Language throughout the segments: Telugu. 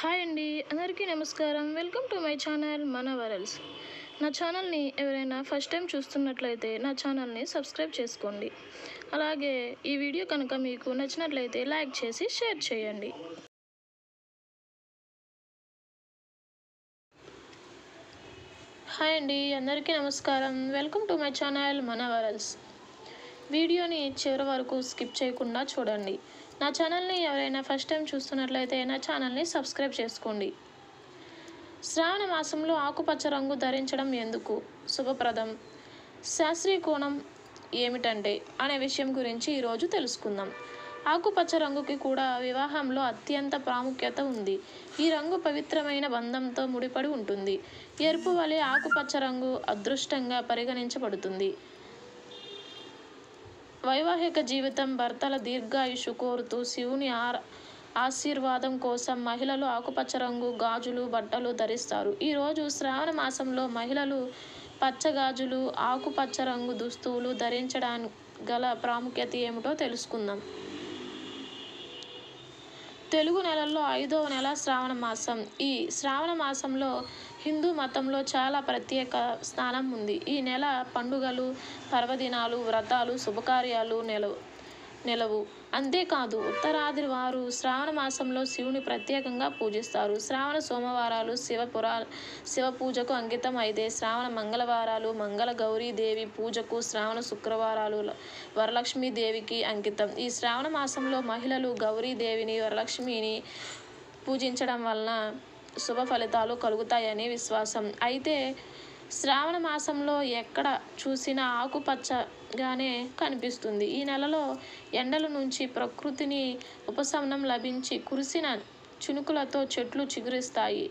హాయ్ అండి అందరికీ నమస్కారం. వెల్కమ్ టు మై ఛానల్ మన వరల్స్ నా ఛానల్ని ఎవరైనా ఫస్ట్ టైం చూస్తున్నట్లయితే నా ఛానల్ని సబ్స్క్రైబ్ చేసుకోండి. అలాగే ఈ వీడియో కనుక మీకు నచ్చినట్లయితే లైక్ చేసి షేర్ చేయండి. హాయ్ అండి అందరికీ నమస్కారం. వెల్కమ్ టు మై ఛానల్ మన వరల్స్ వీడియోని చివరి వరకు స్కిప్ చేయకుండా చూడండి. నా ఛానల్ని ఎవరైనా ఫస్ట్ టైం చూస్తున్నట్లయితే నా ఛానల్ని సబ్స్క్రైబ్ చేసుకోండి. శ్రావణ మాసంలో ఆకుపచ్చ రంగు ధరించడం ఎందుకు శుభప్రదం? శాస్త్రీయ కోణం ఏమిటంటే అనే విషయం గురించి ఈరోజు తెలుసుకుందాం. ఆకుపచ్చ రంగుకి కూడా వివాహంలో అత్యంత ప్రాముఖ్యత ఉంది. ఈ రంగు పవిత్రమైన బంధంతో ముడిపడి ఉంటుంది. ఎరుపు వలె ఆకుపచ్చ రంగు అదృష్టంగా పరిగణించబడుతుంది. వైవాహిక జీవితం భర్తల దీర్ఘాయుషు కోరుతూ శివుని ఆర్ ఆశీర్వాదం కోసం మహిళలు ఆకుపచ్చ రంగు గాజులు బట్టలు ధరిస్తారు. ఈరోజు శ్రావణ మాసంలో మహిళలు పచ్చ గాజులు ఆకుపచ్చ రంగు దుస్తువులు ధరించడానికి గల ప్రాముఖ్యత ఏమిటో తెలుసుకుందాం. తెలుగు నెలల్లో ఐదవ నెల శ్రావణ మాసం. ఈ శ్రావణ మాసంలో హిందూ మతంలో చాలా ప్రత్యేక స్థానం ఉంది. ఈ నెల పండుగలు పర్వదినాలు వ్రతాలు శుభకార్యాలు నెలవు నెలవు. అంతేకాదు ఉత్తరాది వారు శ్రావణ మాసంలో శివుని ప్రత్యేకంగా పూజిస్తారు. శ్రావణ సోమవారాలు శివపురా శివ పూజకు అంకితం అయితే శ్రావణ మంగళవారాలు మంగళ గౌరీ దేవి పూజకు శ్రావణ శుక్రవారాలు వరలక్ష్మీదేవికి అంకితం. ఈ శ్రావణ మాసంలో మహిళలు గౌరీ దేవిని వరలక్ష్మిని పూజించడం వలన శుభ ఫలితాలు కలుగుతాయని విశ్వాసం. అయితే శ్రావణ మాసంలో ఎక్కడ చూసినా ఆకుపచ్చగానే కనిపిస్తుంది. ఈ నెలలో ఎండల నుంచి ప్రకృతిని ఉపశమనం లభించి కురిసిన చినుకులతో చెట్లు చిగురిస్తాయి.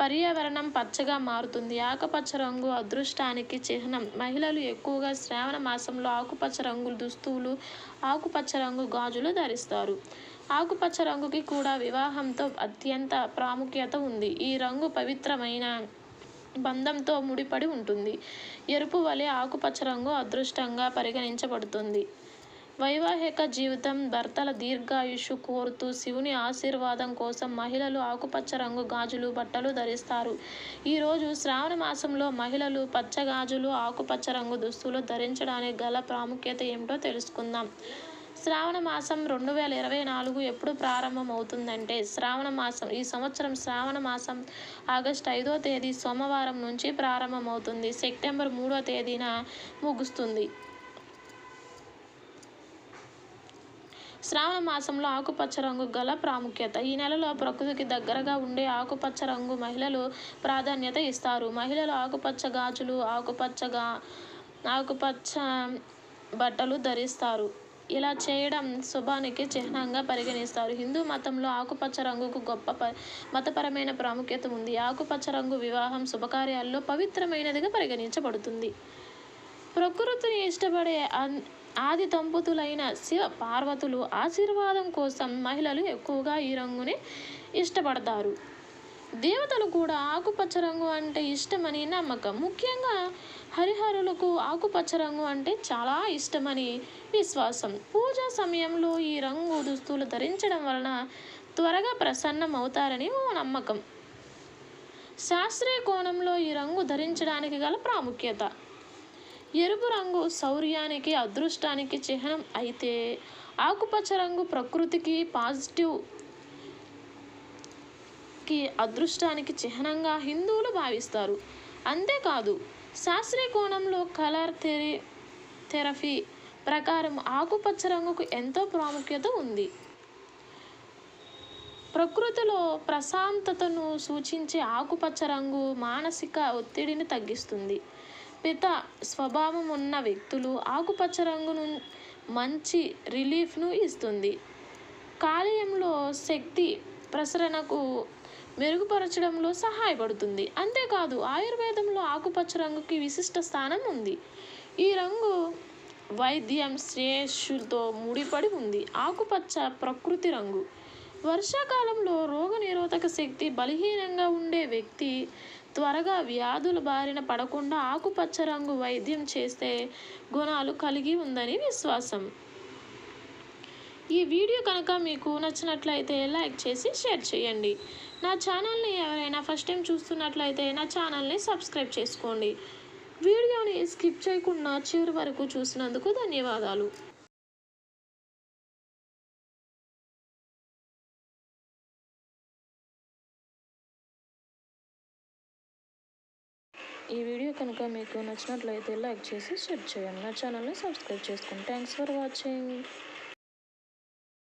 పర్యావరణం పచ్చగా మారుతుంది. ఆకుపచ్చ రంగు అదృష్టానికి చిహ్నం. మహిళలు ఎక్కువగా శ్రావణ మాసంలో ఆకుపచ్చ రంగు దుస్తువులు ఆకుపచ్చ రంగు గాజులు ధరిస్తారు. ఆకుపచ్చ రంగుకి కూడా వివాహంతో అత్యంత ప్రాముఖ్యత ఉంది. ఈ రంగు పవిత్రమైన బంధంతో ముడిపడి ఉంటుంది. ఎరుపు వలె ఆకుపచ్చ రంగు అదృష్టంగా పరిగణించబడుతుంది. వైవాహిక జీవితం భర్తల దీర్ఘాయుషు కోరుతూ శివుని ఆశీర్వాదం కోసం మహిళలు ఆకుపచ్చ రంగు గాజులు బట్టలు ధరిస్తారు. ఈరోజు శ్రావణ మాసంలో మహిళలు పచ్చ గాజులు ఆకుపచ్చ రంగు దుస్తులు ధరించడానికి గల ప్రాముఖ్యత ఏమిటో తెలుసుకుందాం. శ్రావణ మాసం రెండు వేల ఇరవై నాలుగు ఎప్పుడు ప్రారంభమవుతుందంటే శ్రావణ మాసం ఈ సంవత్సరం శ్రావణ మాసం ఆగస్టు ఐదో తేదీ సోమవారం నుంచి ప్రారంభమవుతుంది. సెప్టెంబర్ మూడో తేదీన ముగుస్తుంది. శ్రావణ మాసంలో ఆకుపచ్చ రంగు గల ప్రాముఖ్యత. ఈ నెలలో ప్రకృతికి దగ్గరగా ఉండే ఆకుపచ్చ రంగు మహిళలు ప్రాధాన్యత ఇస్తారు. మహిళలు ఆకుపచ్చ గాజులు ఆకుపచ్చగా ఆకుపచ్చ బట్టలు ధరిస్తారు. ఇలా చేయడం శుభానికి చిహ్నంగా పరిగణిస్తారు. హిందూ మతంలో ఆకుపచ్చ రంగుకు గొప్ప ప మతపరమైన ప్రాముఖ్యత ఉంది. ఆకుపచ్చ రంగు వివాహం శుభకార్యాల్లో పవిత్రమైనదిగా పరిగణించబడుతుంది. ప్రకృతిని ఇష్టపడే ఆది దంపతులైన శివ పార్వతులు ఆశీర్వాదం కోసం మహిళలు ఎక్కువగా ఈ రంగుని ఇష్టపడతారు. దేవతలు కూడా ఆకుపచ్చ రంగు అంటే ఇష్టమని నమ్మకం. ముఖ్యంగా హరిహరులకు ఆకుపచ్చ రంగు అంటే చాలా ఇష్టమని విశ్వాసం. పూజా సమయంలో ఈ రంగు దుస్తులు ధరించడం వలన త్వరగా ప్రసన్నం అవుతారని ఓ నమ్మకం. శాస్త్రీయ కోణంలో ఈ రంగు ధరించడానికి గల ప్రాముఖ్యత. ఎరుపు రంగు శౌర్యానికి అదృష్టానికి చిహ్నం అయితే ఆకుపచ్చ రంగు ప్రకృతికి పాజిటివ్ కి అదృష్టానికి చిహ్నంగా హిందువులు భావిస్తారు. అంతేకాదు శాస్త్రీయ కోణంలో కలర్ థెరీ థెరపీ ప్రకారం ఆకుపచ్చ రంగుకు ఎంతో ప్రాముఖ్యత ఉంది. ప్రకృతిలో ప్రశాంతతను సూచించే ఆకుపచ్చ రంగు మానసిక ఒత్తిడిని తగ్గిస్తుంది. పిత స్వభావం ఉన్న వ్యక్తులు ఆకుపచ్చ రంగును మంచి రిలీఫ్ను ఇస్తుంది. కాలేయంలో శక్తి ప్రసరణకు మెరుగుపరచడంలో సహాయపడుతుంది. అంతేకాదు ఆయుర్వేదంలో ఆకుపచ్చ రంగుకి విశిష్ట స్థానం ఉంది. ఈ రంగు వైద్యం శ్రేయస్సుతో ముడిపడి ఉంది. ఆకుపచ్చ ప్రకృతి రంగు. వర్షాకాలంలో రోగనిరోధక శక్తి బలహీనంగా ఉండే వ్యక్తి త్వరగా వ్యాధుల బారిన పడకుండా ఆకుపచ్చ రంగు వైద్యం చేస్తే గుణాలు కలిగి ఉందని విశ్వాసం. ఈ వీడియో కనుక మీకు నచ్చినట్లయితే లైక్ చేసి షేర్ చేయండి. నా ఛానల్ని ఎవరైనా ఫస్ట్ టైం చూస్తున్నట్లయితే నా ఛానల్ని సబ్స్క్రైబ్ చేసుకోండి. వీడియోని స్కిప్ చేయకుండా చివరి వరకు చూసినందుకు ధన్యవాదాలు. ఈ వీడియో కనుక మీకు నచ్చినట్లయితే లైక్ చేసి షేర్ చేయండి. నా ఛానల్ని సబ్స్క్రైబ్ చేసుకోండి థ్యాంక్స్ ఫర్ వాచింగ్.